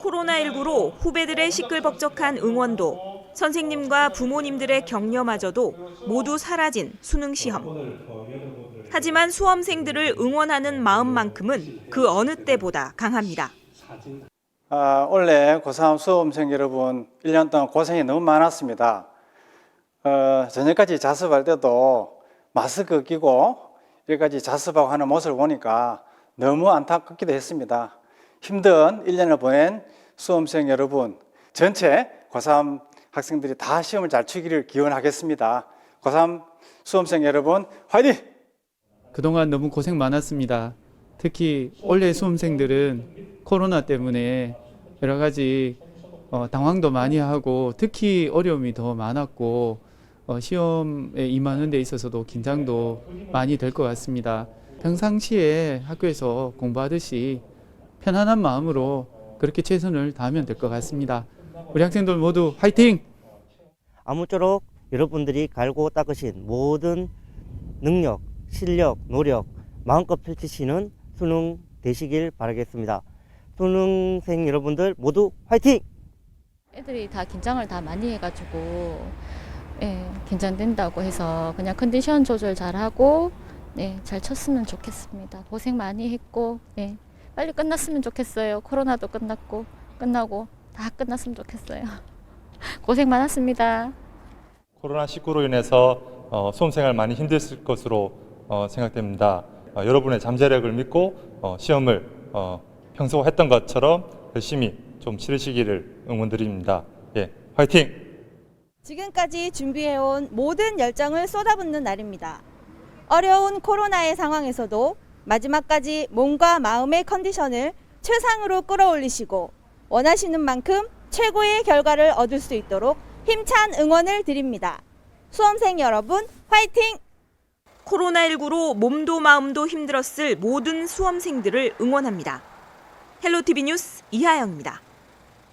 코로나19로 후배들의 시끌벅적한 응원도 선생님과 부모님들의 격려마저도 모두 사라진 수능 시험. 하지만 수험생들을 응원하는 마음만큼은 그 어느 때보다 강합니다. 아, 올해 고3 수험생 여러분 1년 동안 고생이 너무 많았습니다. 어, 저녁까지 자습할 때도 마스크 끼고 여기까지 자습하고 하는 모습을 보니까 너무 안타깝기도 했습니다. 힘든 1년을 보낸 수험생 여러분 전체 고3 학생들이 다 시험을 잘 치기를 기원하겠습니다. 고3 수험생 여러분 화이팅! 그동안 너무 고생 많았습니다. 특히 올해 수험생들은 코로나 때문에 여러 가지 어, 당황도 많이 하고 특히 어려움이 더 많았고 어, 시험에 임하는 데 있어서도 긴장도 많이 될 것 같습니다. 평상시에 학교에서 공부하듯이 편안한 마음으로 그렇게 최선을 다하면 될 것 같습니다. 우리 학생들 모두 화이팅! 아무쪼록 여러분들이 갈고 닦으신 모든 능력, 실력, 노력 마음껏 펼치시는 수능 되시길 바라겠습니다. 수능생 여러분들 모두 화이팅! 애들이 다 긴장을 다 많이 해가지고 예, 긴장된다고 해서 그냥 컨디션 조절 잘하고 네, 잘 쳤으면 좋겠습니다. 고생 많이 했고 예, 빨리 끝났으면 좋겠어요. 코로나도 끝났고 끝나고 다 끝났으면 좋겠어요. 고생 많았습니다. 코로나 19로 인해서 어, 수험생활 많이 힘들을 것으로 어, 생각됩니다. 어, 여러분의 잠재력을 믿고 어, 시험을 어, 평소 했던 것처럼 열심히 좀 치르시기를 응원드립니다. 예, 화이팅! 지금까지 준비해온 모든 열정을 쏟아붓는 날입니다. 어려운 코로나의 상황에서도 마지막까지 몸과 마음의 컨디션을 최상으로 끌어올리시고 원하시는 만큼 최고의 결과를 얻을 수 있도록 힘찬 응원을 드립니다. 수험생 여러분, 화이팅! 코로나19로 몸도 마음도 힘들었을 모든 수험생들을 응원합니다. 헬로티비 뉴스 이하영입니다.